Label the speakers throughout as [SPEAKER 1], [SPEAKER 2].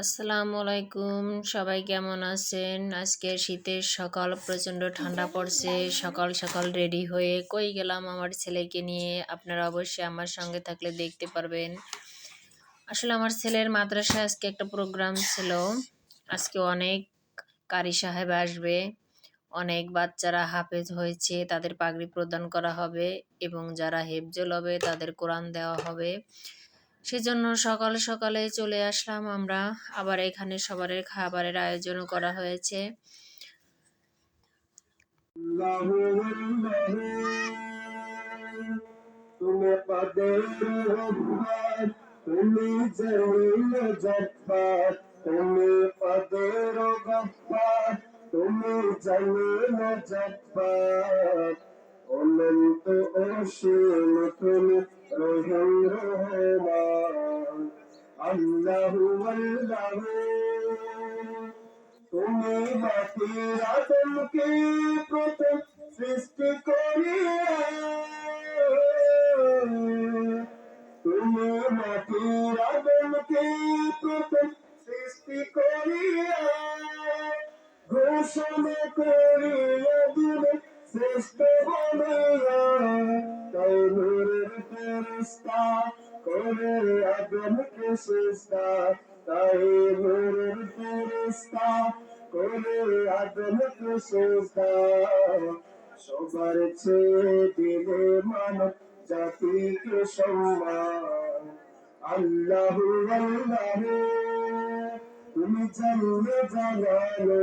[SPEAKER 1] আসসালামু আলাইকুম সবাই কেমন আছেন? আজকে শীতের সকাল, প্রচণ্ড ঠান্ডা পড়ছে, সকাল সকাল রেডি হয়ে কই গেলাম আমার ছেলেকে নিয়ে। আপনারা অবশ্যই আমার সঙ্গে থাকলে দেখতে পারবেন। আসলে আমার ছেলের মাদ্রাসায় আজকে একটা প্রোগ্রাম ছিল। আজকে অনেক কারি সাহেব আসবে, অনেক বাচ্চারা হাফেজ হয়েছে, তাদের পাগড়ি প্রদান করা হবে এবং যারা হেফজল হবে তাদের কোরআন দেওয়া হবে। সেজন্য সকালে সকালে চলে আসলাম আমরা। আবার এখানে সবার খাবারের আয়োজনও করা হয়েছে।
[SPEAKER 2] তুমি অনন্ত অসীম তুমি রহিম রহমান আল্লাহু আল্লাহু তুমি মাটির আদমকে প্রথম সৃষ্টি করিয়া তুমি মাটির আদমকে প্রথম সৃষ্টি করিয়া ঘোষণা করিয়া দিলে শ্রেষ্ঠ বলিয়া তাই নূরের ফেরেশতা, করে আদমকে সৃষ্টা তাই নূরের ফেরেশতা, করে আদমকে সৃষ্টা সবার চেয়ে দিলে মানব জাতিকে সম্মান। আল্লাহু আল্লাহু, তুমি জানলে জানালো।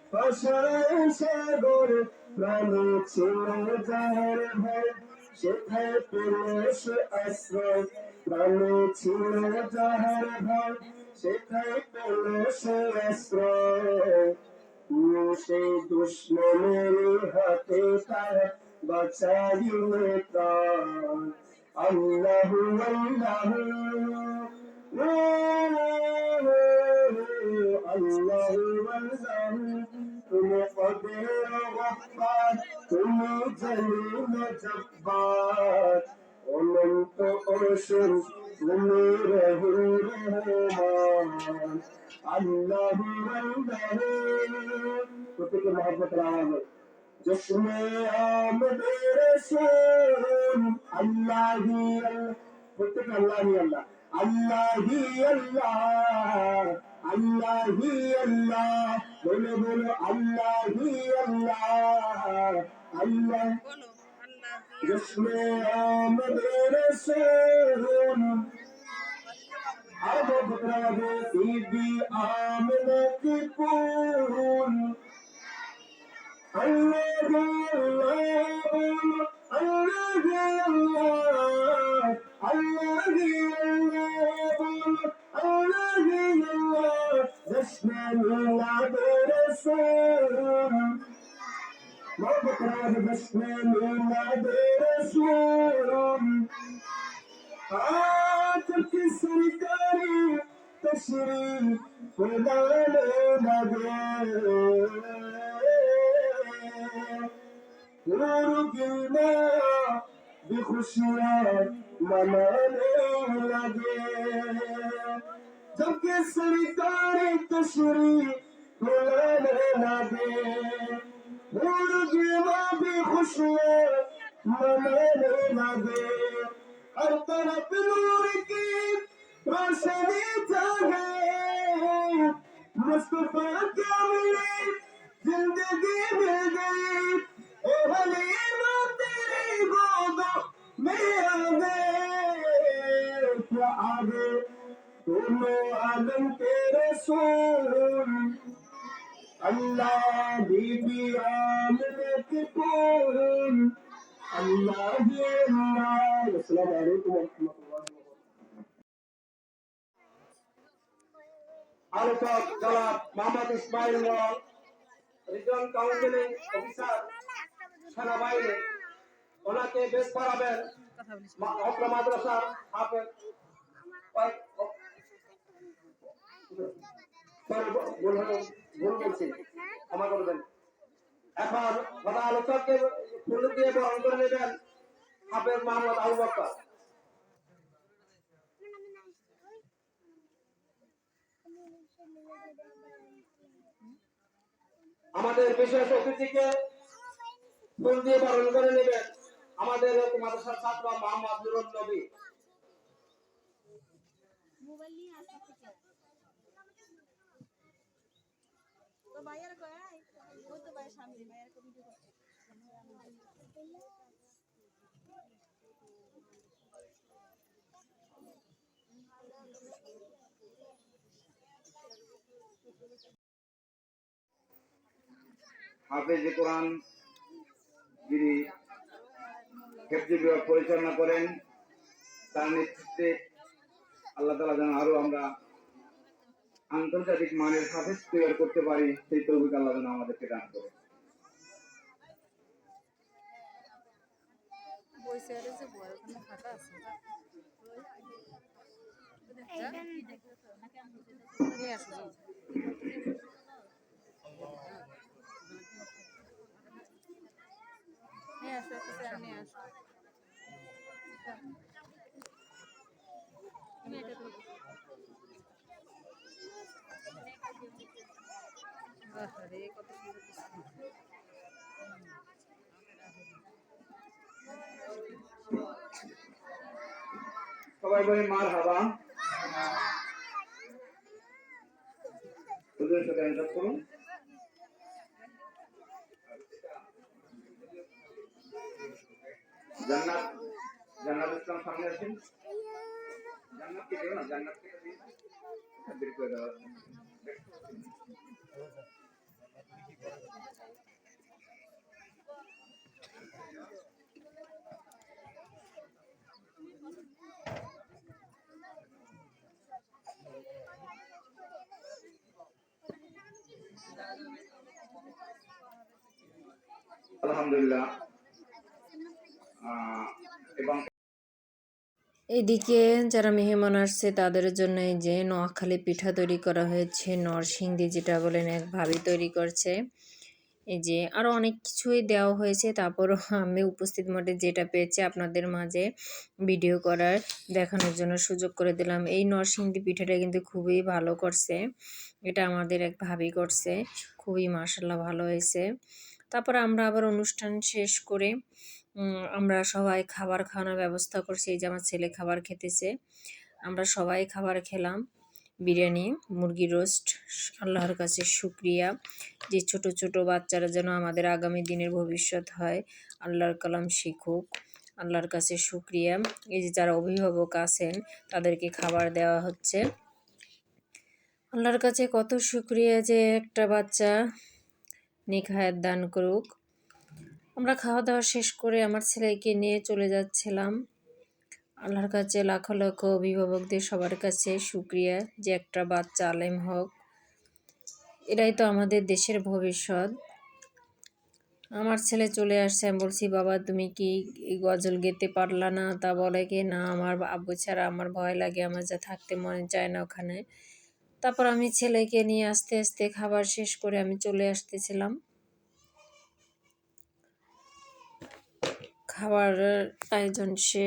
[SPEAKER 2] ভাষায় সাগর প্রাণ ছিল যাহার ভাই সেথায় সে আশ্রয়। প্রাণ ছিল যাহার ভাই সেথায় সে আশ্রয়। সেই দুশ্মনের হাতে তার বাঁচাইলে আল্লাহু আল্লাহু তুমি কদের গফার তুমি জলিল জব্বার অনন্ত অসীম তুমি রহিম রহমান আল্লাহু আল্লাহু প্রত্যেকে মহব্বত আওয়াজ জশ্নে আমদ রসূল আল্লাহি আল্লাহ প্রত্যেকে আল্লাহি আল্লাহ আল্লাহি আল্লাহ আল্লাহি আল্লাহ বলো বলো আল্লাহি আল্লাহ আল্লাহ জশ্নে আমদ রসূল अब बकरा सीधी आमनत पूल अल्लाह अल्लाह محمد رسول ما بكره بس محمد رسول عاتق السركاري تشريف والعلم نورك الماء بخشيان منال لديه बेखुशियाँ मनाने लगे जबकि सरकारी तशरीफ लाने लगे गिरना बेखुशियाँ मनाने लगे हर तरफ नूर की रोशनी जागे मुस्तफा क्या मिले जिंदगी मिल गई दोनों आलम के रसूल अल्लाह बीबी आमने के फूल अल्लाह ही अल्लाह अस्सलाम वालेकुम व रहमतुल्लाहि व बरकातुहू
[SPEAKER 3] আলোচক জনাব মোহাম্মদ ইসমাইল মল রিজন কাউন্সিলিং অফিসার সেনাবাহিনী ওনাকে বেশ করাবেন অপ্র মাদ্রাসার হাফেজ আমাদের বিশেষ অতিথিকে ফুল দিয়ে বরণ করে নেবেন আমাদের মাদ্রাসার ছাত্র মোহাম্মদ নবী
[SPEAKER 4] মোবাইল নিয়ে আসা থেকে তো ভাইয়ার কয় ওই তো ভাইয়ের সামনে ভিডিও
[SPEAKER 5] হাফেজ কোরআন যিনি হেফজি বিভাগ পরিচালনা করেন, তার নেতৃত্বে আল্লাহ তালা যেন আরও আমরা আন্তর্জাতিক মানের হাফেজ তৈরি করতে পারি, সেই তৌফিক আল্লাহ যেন আমাদেরকে দান করে
[SPEAKER 4] বইছে আরে যে বড় ওখানে ফাটা আছে নিয়ে আসো। নিয়ে আসো চেয়ার কত সুন্দর
[SPEAKER 5] সবাই বলি মার হাবা। হুজুরের সাথে এন্টার করুন। জান্নাত জান্নাত ইসলাম সামনে আসেন। জান্নাত কে না, জান্নাত কে করে দাও
[SPEAKER 1] এদিকে যারা মেহমান আসছে, তাদের জন্য এই যে নোয়াখালী পিঠা তৈরি করা হয়েছে, নরসিংদী যেটা বলেন এক ভাবি তৈরি করছে। এই যে আরও অনেক কিছুই দেওয়া হয়েছে, তারপরও আমি উপস্থিত মধ্যে যেটা পেয়েছি আপনাদের মাঝে ভিডিও করার দেখানোর জন্য সুযোগ করে দিলাম। এই নরসিংদী পিঠাটা কিন্তু খুবই ভালো করছে। এটা আমাদের এক ভাবি করছে। খুবই মাসাল্লাহ ভালো হয়েছে। তারপর আমরা আবার অনুষ্ঠান শেষ করে আমরা সবাই খাবার খাওয়ানোর ব্যবস্থা করছি। এই যে আমার ছেলে খাবার খেতেছে। আমরা সবাই খাবার খেলাম। বিরিয়ানি মুরগি রোস্ট, আল্লাহর কাছে শুক্রিয়া। যে ছোট ছোট বাচ্চারা যেন আমাদের আগামী দিনের ভবিষ্যৎ হয়, আল্লাহর কালাম শিখুক, আল্লাহর কাছে শুক্রিয়া। এই যে যারা অভিভাবক আছেন, তাদেরকে খাবার দেওয়া হচ্ছে। আল্লাহর কাছে কত শুক্রিয়া যে একটা বাচ্চা নিখায়াত দান করুক। আমরা খাওয়া দাওয়া শেষ করে আমার ছেলেকে নিয়ে চলে যাচ্ছিলাম। আল্লাহর কাছে লাখো লাখো অভিভাবকদের সবার কাছে শুক্রিয়া যে একটা বাচ্চা আলেম হোক। এরাই তো আমাদের দেশের ভবিষ্যৎ। আমার ছেলে চলে আসছে, আমি বলছি, বাবা, তুমি কি গজল গেতে পারলা না? তা বলে কি, না, আমার আব্বু ছাড়া আমার ভয় লাগে, আমার যা থাকতে মনে চায় না ওখানে। তারপর আমি ছেলেকে নিয়ে আস্তে আস্তে খাবার শেষ করে আমি চলে আসতেছিলাম। খাবার আয়োজন শেষ